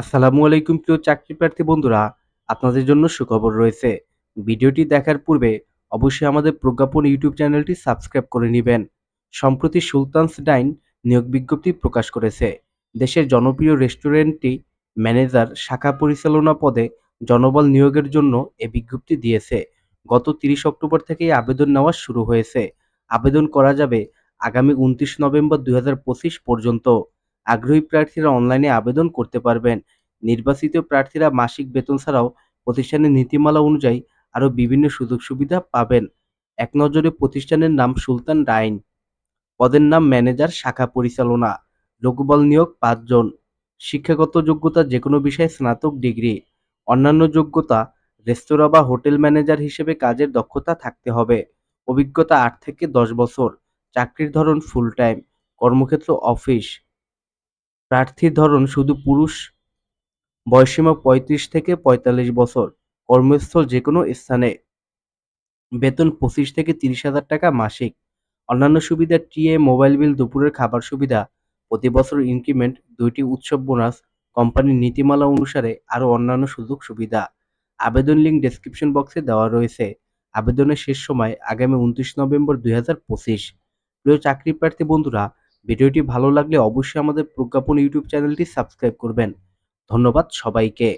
আসসালামু আলাইকুম প্রিয় চাকরি প্রার্থী বন্ধুরা, আপনাদের জন্য সুখবর রয়েছে। ভিডিওটি দেখার পূর্বে অবশ্যই আমাদের প্রজ্ঞাপন ইউটিউব চ্যানেলটি সাবস্ক্রাইব করে নেবেন। সম্প্রতি সুলতানস ডাইন নিয়োগ বিজ্ঞপ্তি প্রকাশ করেছে। দেশের জনপ্রিয় রেস্টুরেন্টটি ম্যানেজার শাখা পরিচালনা পদে জনবল নিয়োগের জন্য এ বিজ্ঞপ্তি দিয়েছে। গত তিরিশ অক্টোবর থেকেই আবেদন নেওয়া শুরু হয়েছে। আবেদন করা যাবে আগামী উনত্রিশ নভেম্বর দুই হাজার পঁচিশ পর্যন্ত। আগ্রহী প্রার্থীরা অনলাইনে আবেদন করতে পারবেন। নির্বাচিত প্রার্থীরা মাসিক বেতন ছাড়াও প্রতিষ্ঠানের নীতিমালা অনুযায়ী আরও বিভিন্ন সুযোগ সুবিধা পাবেন। এক নজরে প্রতিষ্ঠানের নাম সুলতান ডাইন পদের নাম ম্যানেজার, শাখা পরিচালনা, লোকবল নিয়োগ পাঁচজন, শিক্ষাগত যোগ্যতা যে কোনো বিষয়ে স্নাতক ডিগ্রি, অন্যান্য যোগ্যতা, রেস্তোরাঁ বা হোটেল ম্যানেজার হিসেবে কাজের দক্ষতা থাকতে হবে। অভিজ্ঞতা আট থেকে দশ বছর, চাকরির ধরন ফুল টাইম কর্মক্ষেত্র অফিস প্রার্থীর ধরন শুধু পুরুষ, বয়সসীমা পঁয়ত্রিশ থেকে পঁয়তাল্লিশ বছর, কর্মস্থল যে কোনো স্থানে। বেতন পঁচিশ থেকে তিরিশ হাজার টাকা মাসিক। অন্যান্য সুবিধা টিএ মোবাইল বিল, দুপুরের খাবার সুবিধা, প্রতি বছর ইনক্রিমেন্ট, দুইটি উৎসব বোনাস, কোম্পানির নীতিমালা অনুসারে আরও অন্যান্য সুযোগ সুবিধা। আবেদন লিঙ্ক ডেসক্রিপশন বক্সে দেওয়া রয়েছে। আবেদনের শেষ সময় আগামী উনত্রিশ নভেম্বর দুই হাজার পঁচিশ। প্রিয় চাকরি প্রার্থী বন্ধুরা ভিডিওটি ভালো লাগলে অবশ্যই আমাদের প্রজ্ঞাপন ইউটিউব চ্যানেলটি সাবস্ক্রাইব করবেন। ধন্যবাদ সবাইকে।